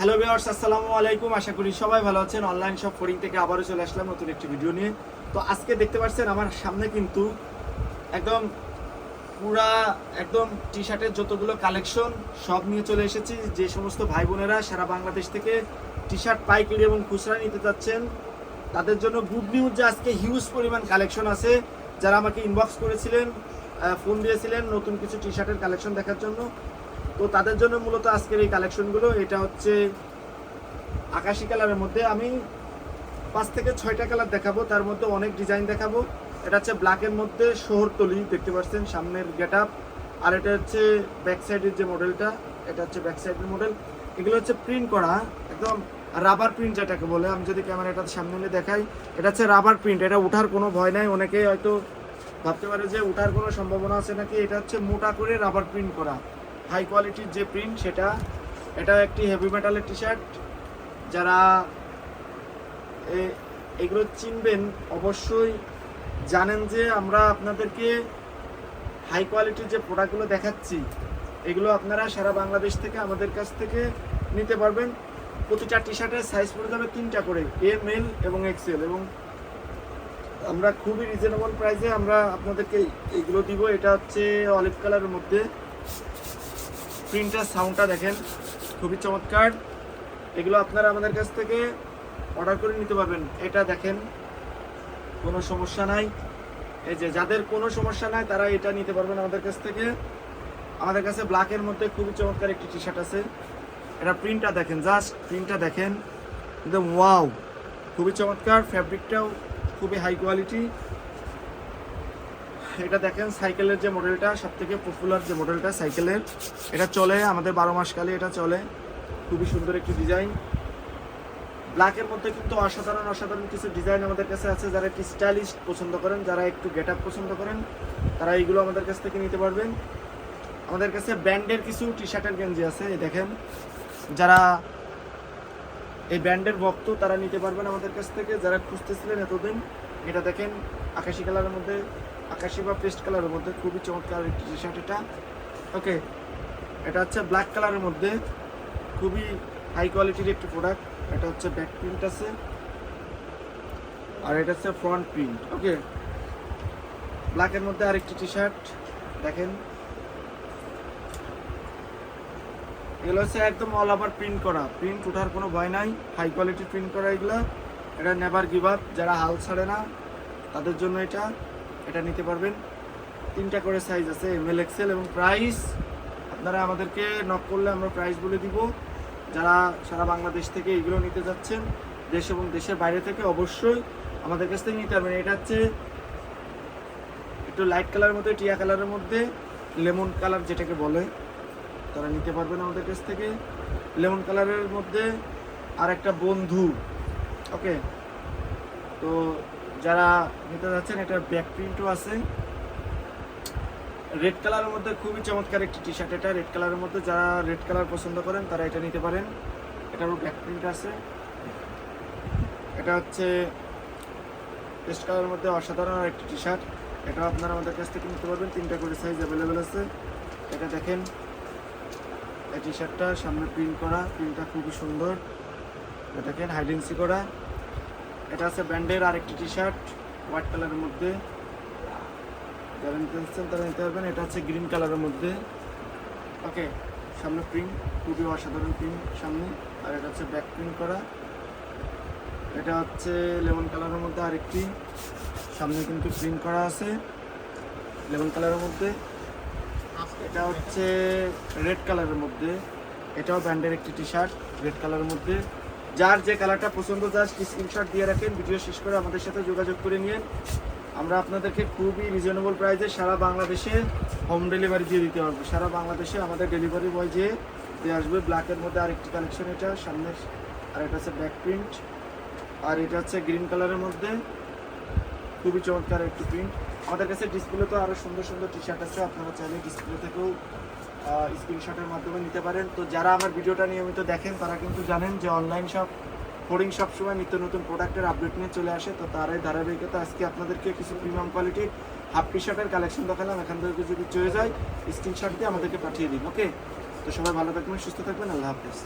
Hello viewers আসসালামু আলাইকুম। আশা করি সবাই ভালো আছেন। অনলাইন শপ ফোরিং থেকে আবারও চলে আসলাম নতুন একটি ভিডিও নিয়ে। তো আজকে দেখতে পাচ্ছেন আমার সামনে কিন্তু একদম পুরা একদম টি শার্টের যতগুলো কালেকশন সব নিয়ে চলে এসেছি। যে সমস্ত ভাই বোনেরা সারা বাংলাদেশ থেকে টি শার্ট পাইকারি এবং খুচরা নিতে চাচ্ছেন, তাদের জন্য গুড নিউজ যে আজকে হিউজ পরিমাণ কালেকশন আছে। যারা আমাকে ইনবক্স করেছিলেন ফোন দিয়েছিলেন নতুন কিছু টি শার্টের কালেকশন দেখার জন্য তো তাদের জন্য মূলত আজকের এই কালেকশনগুলো এটা হচ্ছে আকাশি কালারের মধ্যে। আমি পাঁচ থেকে ছয়টা কালার দেখাবো, তার মধ্যে অনেক ডিজাইন দেখাবো। এটা হচ্ছে ব্ল্যাকের মধ্যে শহরতলি দেখতে পাচ্ছেন, সামনের গেট আপ আর এটা হচ্ছে ব্যাক সাইডের যে মডেলটা এটা হচ্ছে ব্যাক সাইডের মডেল এগুলো হচ্ছে প্রিন্ট করা, একদম রাবার প্রিন্ট যেটাকে বলে। আমি যদি ক্যামেরাটা সামনে নিয়ে দেখাই, এটা হচ্ছে রাবার প্রিন্ট এটা ওঠার কোনো ভয় নাই। অনেকেই হয়তো ভাবতে পারে যে ওঠার কোনো সম্ভাবনা আছে নাকি? এটা হচ্ছে মোটা করে রাবার প্রিন্ট করা। হাই কোয়ালিটির যে প্রিন্ট সেটা, এটা একটি হেভি মেটালের টি শার্ট যারা এগুলো চিনবেন, অবশ্যই জানেন যে আমরা আপনাদেরকে হাই কোয়ালিটির যে প্রোডাক্টগুলো দেখাচ্ছি, এগুলো আপনারা সারা বাংলাদেশ থেকে আমাদের কাছ থেকে নিতে পারবেন। প্রতিটা টি শার্টের সাইজ পড়ে যাবে তিনটা করে এম এল এবং এক্সেল এবং আমরা খুবই রিজনেবল প্রাইসে আমরা আপনাদেরকে এগুলো দিব। এটা হচ্ছে অলিভ কালারের মধ্যে। প্রিন্টার সাউন্ডটা দেখেন, খুবই চমৎকার। এগুলো আপনারা আমাদের কাছ থেকে অর্ডার করে নিতে পারবেন। এটা দেখেন, কোনো সমস্যা নাই। এই যে যাদের কোনো সমস্যা নাই, তারা এটা নিতে পারবেন আমাদের কাছ থেকে। আমাদের কাছে ব্ল্যাকের মধ্যে খুবই চমৎকার একটি টি শার্ট আছে। এটা প্রিন্টটা দেখেন জাস্ট প্রিন্টটা দেখেন। একদম ওয়াও খুবই চমৎকার ফ্যাব্রিকটাও খুবই হাই কোয়ালিটি এটা দেখেন, সাইকেলের যে মডেলটা সব থেকে পপুলার যে মডেলটা সাইকেলের, এটা চলে আমাদের বারো মাস কালে, এটা চলে। খুবই সুন্দর একটি ডিজাইন ব্ল্যাকের মধ্যে কিন্তু অসাধারণ অসাধারণ কিছু ডিজাইন আমাদের কাছে আছে, যারা একটু স্টাইলিশ পছন্দ করেন, যারা একটু গেট আপ পছন্দ করেন, তারা এইগুলো আমাদের কাছ থেকে নিতে পারবেন। আমাদের কাছে ব্র্যান্ডের কিছু টি শার্টের গেঞ্জি আছে দেখেন। যারা এই ব্র্যান্ডের ভক্ত, তারা নিতে পারবেন আমাদের কাছ থেকে। যারা খুঁজতেছিলেন এতদিন, এটা দেখেন, আকাশি কালারের মধ্যে। আকাশি বা পেস্ট কালারের মধ্যে, খুবই চমৎকার একটি টি শার্ট এটা। ওকে এটা হচ্ছে ব্ল্যাক কালারের মধ্যে, খুবই হাই কোয়ালিটির একটি প্রোডাক্ট এটা হচ্ছে ব্যাক প্রিন্ট আছে। আর এটা হচ্ছে ফ্রন্ট প্রিন্ট ওকে ব্ল্যাকের মধ্যে আরেকটি টি শার্ট দেখেন। এগুলো হচ্ছে একদম অল ওভার প্রিন্ট করা। প্রিন্ট ওঠার কোনো ভয় নাই হাই কোয়ালিটির প্রিন্ট করা এগুলো। এটা নেভার গিভ আপ যারা হাল ছাড়ে না, তাদের জন্য এটা। এটা নিতে পারবেন। তিনটা করে সাইজ আছে এম এল এক্সেল এবং প্রাইস আপনারা আমাদেরকে নক করলে আমরা প্রাইস বলে দিব। যারা সারা বাংলাদেশ থেকে এগুলো নিতে যাচ্ছেন, দেশ এবং দেশের বাইরে থেকে অবশ্যই আমাদের কাছ থেকে নিতে পারবেন। এটা হচ্ছে একটু লাইট কালারের মধ্যে, টিয়া কালারের মধ্যে লেমন কালার যেটাকে বলে। তারা নিতে পারবেন আমাদের কাছ থেকে। লেমন কালারের মধ্যে আর একটা বন্ধু ওকে তো যারা নিতে যাচ্ছেন এটার ব্যাক প্রিন্টও আছে। রেড কালারের মধ্যে খুবই চমৎকার একটি টি শার্ট এটা রেড কালারের মধ্যে যারা রেড কালার পছন্দ করেন, তারা এটা নিতে পারেন। এটারও ব্যাক প্রিন্ট আছে। এটা হচ্ছে পেস্ট কালারের মধ্যে অসাধারণ একটি টি শার্ট এটাও আপনারা আমাদের কাছ থেকে নিতে পারবেন। তিনটা করে সাইজ অ্যাভেলেবেল আছে। এটা দেখেন। এই টি শার্টটা সামনে প্রিন্ট করা। প্রিন্টটা খুবই সুন্দর। এটা দেখেন হাইডেন্সি করা। এটা আছে ব্র্যান্ডের আরেকটি টি শার্ট হোয়াইট কালারের মধ্যে। যারা নিতে চাচ্ছেন তারা নিতে পারবেন। এটা হচ্ছে গ্রিন কালারের মধ্যে। ওকে সামনে প্রিন্ট খুবই অসাধারণ প্রিন্ট সামনে। আর এটা হচ্ছে ব্যাক প্রিন্ট করা। এটা হচ্ছে লেমন কালারের মধ্যে আরেকটি। সামনে কিন্তু প্রিন্ট করা আছে লেমন কালারের মধ্যে। এটা হচ্ছে রেড কালারের মধ্যে। এটাও ব্র্যান্ডের একটি টি শার্ট রেড কালারের মধ্যে। যার যে কালারটা পছন্দ জাস্ট স্ক্রিনশট দিয়ে রাখেন ভিডিও শেষ করে আমাদের সাথে যোগাযোগ করে নিন আমরা আপনাদেরকে খুবই রিজনেবল প্রাইসে সারা বাংলাদেশে হোম ডেলিভারি দিয়ে দিতে পারব। সারা বাংলাদেশে আমাদের ডেলিভারি বয় যে দিয়ে আসবে ব্ল্যাকের মধ্যে আরেকটি কালেকশন এটা, সামনে আর এটা হচ্ছে ব্যাক প্রিন্ট আর এটা হচ্ছে গ্রিন কালারের মধ্যে। খুবই চমৎকার একটি প্রিন্ট আমাদের কাছে ডিসপ্লে তো আরও সুন্দর সুন্দর টি শার্ট আছে, আপনারা চাইলে ডিসপ্লে থেকেও স্ক্রিনশটের মাধ্যমে নিতে পারেন। তো যারা আমার ভিডিওটা নিয়মিত দেখেন, তারা কিন্তু জানেন যে অনলাইন শপ হোর্ডিং সবসময় নিত্য নতুন প্রোডাক্টের আপডেট নিয়ে চলে আসে। তো তার এই ধারাবাহিকতা আজকে আপনাদেরকে কিছু প্রিমিয়াম কোয়ালিটির হাফ টি শার্টের কালেকশন দেখালাম। এখান থেকে যদি চলে যায় স্ক্রিনশট দিয়ে আমাদেরকে পাঠিয়ে দিন ওকে তো সবাই ভালো থাকবেন, সুস্থ থাকবেন, আল্লাহ হাফেজ।